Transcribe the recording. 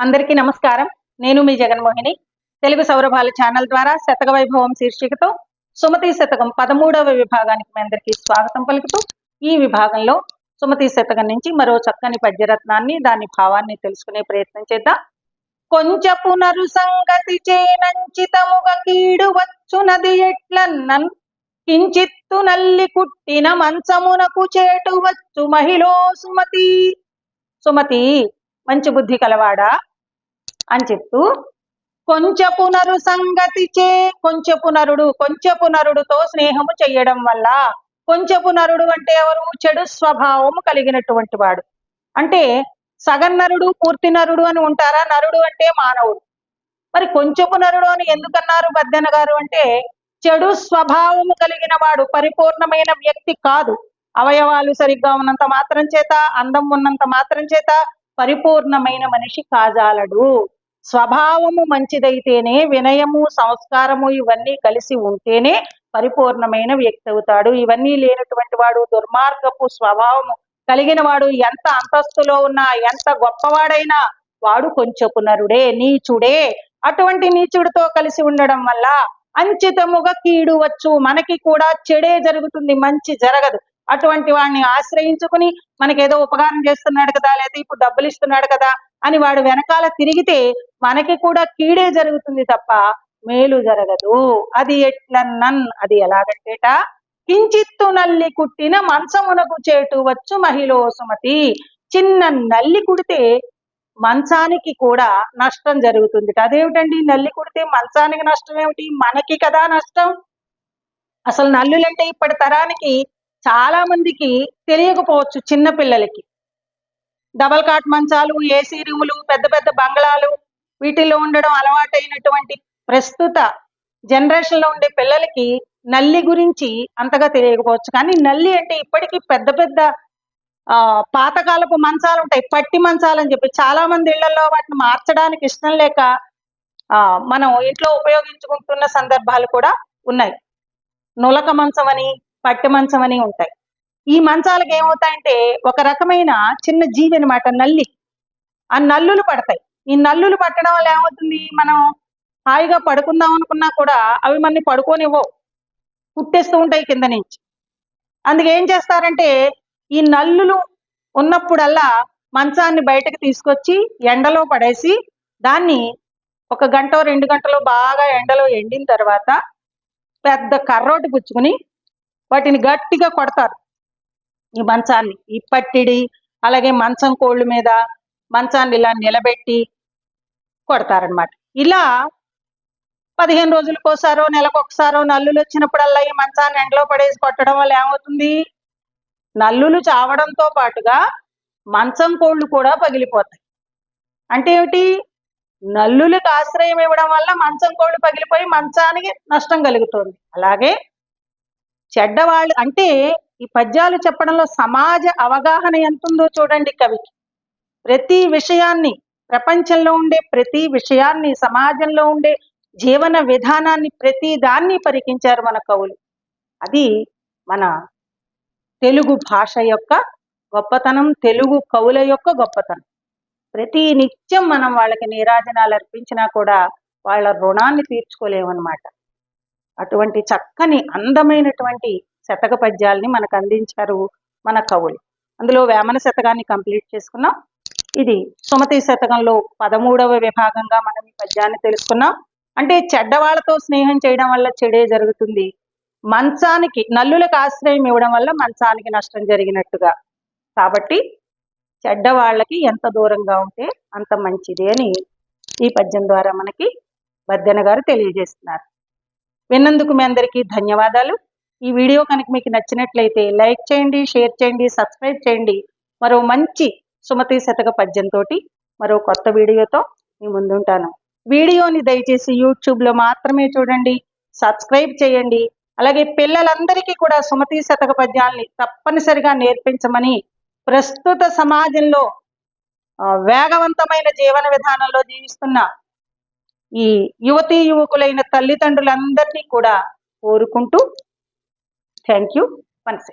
అందరికీ నమస్కారం. నేను మీ జగన్మోహిని. తెలుగు సౌరభాల ఛానల్ ద్వారా శతక వైభవం శీర్షికతో సుమతి శతకం పదమూడవ విభాగానికి మీ అందరికీ స్వాగతం పలుకుతూ ఈ విభాగంలో సుమతి శతకం నుంచి మరో చక్కని పద్యరత్నాన్ని దాని భావాన్ని తెలుసుకునే ప్రయత్నం చేద్దాం. కొంచెపు నరు సంగతి చేనంచితముగ కీడు వచ్చునది ఎట్లన్నన్? కించిత్తు నల్లి కుట్టిన మంచమునకు చేటు వచ్చు మహిళో సుమతి. సుమతి మంచి బుద్ధి కలవాడా? అని చెప్తూ కొంచెపు సంగతి చే కొంచెపు నరుడు కొంచెపు నరుడుతో స్నేహము చెయ్యడం వల్ల కొంచెపు నరుడు అంటే ఎవరు? చెడు స్వభావము కలిగినటువంటి వాడు. అంటే సగం నరుడు పూర్తి నరుడు అని ఉంటారా? నరుడు అంటే మానవుడు. మరి కొంచెపు నరుడు అని ఎందుకన్నారు బద్దెన గారు? అంటే చెడు స్వభావము కలిగిన వాడు పరిపూర్ణమైన వ్యక్తి కాదు. అవయవాలు సరిగ్గా ఉన్నంత మాత్రం చేత అందం ఉన్నంత మాత్రం చేత పరిపూర్ణమైన మనిషి కాజాలడు. స్వభావము మంచిదైతేనే వినయము సంస్కారము ఇవన్నీ కలిసి ఉంటేనే పరిపూర్ణమైన వ్యక్తి అవుతాడు ఇవన్నీ లేనటువంటి వాడు దుర్మార్గపు స్వభావము కలిగిన వాడు ఎంత అంతస్తులో ఉన్నా ఎంత గొప్పవాడైనా వాడు కొంచెపు నరుడే నీచుడే. అటువంటి నీచుడితో కలిసి ఉండడం వల్ల అంచితముగా కీడు వచ్చు. మనకి కూడా చెడే జరుగుతుంది మంచి జరగదు. అటువంటి వాడిని ఆశ్రయించుకుని మనకేదో ఉపకారం చేస్తున్నాడు కదా లేదా ఇప్పుడు డబ్బులు ఇస్తున్నాడు కదా అని వాడు వెనకాల తిరిగితే మనకి కూడా కీడే జరుగుతుంది తప్ప మేలు జరగదు. అది ఎట్లన్నన్ అది ఎలాగంటేట? కించిత్తు నల్లి కుట్టిన మంచమునకు చేటు వచ్చు మహిళో సుమతి. చిన్న నల్లి కుడితే మంచానికి కూడా నష్టం జరుగుతుంది అదేమిటండి? నల్లి కుడితే మంచానికి నష్టం ఏమిటి? మనకి కదా నష్టం. అసలు నల్లులంటే ఇప్పటి తరానికి చాలా మందికి తెలియకపోవచ్చు చిన్న పిల్లలకి. డబల్ కాట్ మంచాలు ఏసీ రూములు పెద్ద పెద్ద బంగ్లాలు వీటిల్లో ఉండడం అలవాటైనటువంటి ప్రస్తుత జనరేషన్లో ఉండే పిల్లలకి నల్లి గురించి అంతగా తెలియకపోవచ్చు. కానీ నల్లి అంటే ఇప్పటికీ పెద్ద పెద్ద ఆ పాతకాలపు మంచాలు ఉంటాయి. పట్టి మంచాలు అని చెప్పి చాలా మంది ఇళ్ళలో వాటిని మార్చడానికి ఇష్టం లేక ఆ మనం ఇంట్లో ఉపయోగించుకుంటున్న సందర్భాలు కూడా ఉన్నాయి. నులక మంచం అని పట్టు మంచం అని ఉంటాయి. ఈ మంచాలకు ఏమవుతాయంటే ఒక రకమైన చిన్న జీవి అనమాట నల్లి. ఆ నల్లులు పడతాయి. ఈ నల్లులు పట్టడం వల్ల ఏమవుతుంది? మనం హాయిగా పడుకుందాం అనుకున్నా కూడా అవి మనని పడుకోనివ్వవు. పుట్టేస్తూ ఉంటాయి కింద నుంచి. అందుకే ఏం చేస్తారంటే ఈ నల్లులు ఉన్నప్పుడల్లా మంచాన్ని బయటకు తీసుకొచ్చి ఎండలో పడేసి దాన్ని ఒక గంట రెండు గంటలో బాగా ఎండలో ఎండిన తర్వాత పెద్ద కర్రోటి పుచ్చుకుని వాటిని గట్టిగా కొడతారు. ఈ మంచాన్ని ఈ పట్టిడి అలాగే మంచం కోళ్ళ మీద మంచాన్ని ఇలా నిలబెట్టి కొడతారనమాట ఇలా పదిహేను రోజులకోసారో నెలకొకసారో నల్లులు వచ్చినప్పుడల్లా ఈ మంచాన్ని ఎండలో పడేసి కొట్టడం వల్ల ఏమవుతుంది? నల్లులు చావడంతో పాటుగా మంచం కోళ్ళు కూడా పగిలిపోతాయి. అంటే ఏమిటి? నల్లులకు ఆశ్రయం ఇవ్వడం వల్ల మంచం కోళ్ళు పగిలిపోయి మంచానికి నష్టం కలుగుతుంది. అలాగే చెడ్డవాళ్ళు అంటే ఈ పద్యాలు చెప్పడంలో సమాజ అవగాహన ఎంతుందో చూడండి కవికి. ప్రతి విషయాన్ని ప్రపంచంలో ఉండే ప్రతి విషయాన్ని సమాజంలో ఉండే జీవన విధానాన్ని ప్రతి దాన్ని పరికించారు మన కవులు. అది మన తెలుగు భాష యొక్క గొప్పతనం తెలుగు కవుల యొక్క గొప్పతనం. ప్రతి నిత్యం మనం వాళ్ళకి నీరాజనాలు అర్పించినా కూడా వాళ్ళ రుణాన్ని తీర్చుకోలేమన్నమాట. అటువంటి చక్కని అందమైనటువంటి శతక పద్యాల్ని మనకు అందించారు మన కవులు. అందులో వేమన శతకాన్ని కంప్లీట్ చేసుకున్నాం. ఇది సుమతి శతకంలో పదమూడవ విభాగంగా మనం ఈ పద్యాన్ని తెలుసుకున్నాం. అంటే చెడ్డవాళ్ళతో స్నేహం చేయడం వల్ల చెడే జరుగుతుంది. మంచానికి నల్లులకు ఆశ్రయం ఇవ్వడం వల్ల మంచానికి నష్టం జరిగినట్టుగా. కాబట్టి చెడ్డవాళ్ళకి ఎంత దూరంగా ఉంటే అంత మంచిది అని ఈ పద్యం ద్వారా మనకి బద్దెన గారు తెలియజేస్తున్నారు. విన్నందుకు మీ అందరికీ ధన్యవాదాలు. ఈ వీడియో కనుక మీకు నచ్చినట్లయితే లైక్ చేయండి షేర్ చేయండి సబ్స్క్రైబ్ చేయండి. మరో మంచి సుమతి శతక పద్యంతో మరో కొత్త వీడియోతో మీ ముందుంటాను. వీడియోని దయచేసి యూట్యూబ్లో మాత్రమే చూడండి సబ్స్క్రైబ్ చేయండి. అలాగే పిల్లలందరికీ కూడా సుమతి శతక పద్యాల్ని తప్పనిసరిగా నేర్పించమని ప్రస్తుత సమాజంలో వేగవంతమైన జీవన విధానంలో జీవిస్తున్న ఈ యువతీ యువకులైన తల్లిదండ్రులందరినీ కూడా కోరుకుంటూ థ్యాంక్ యూ వన్స్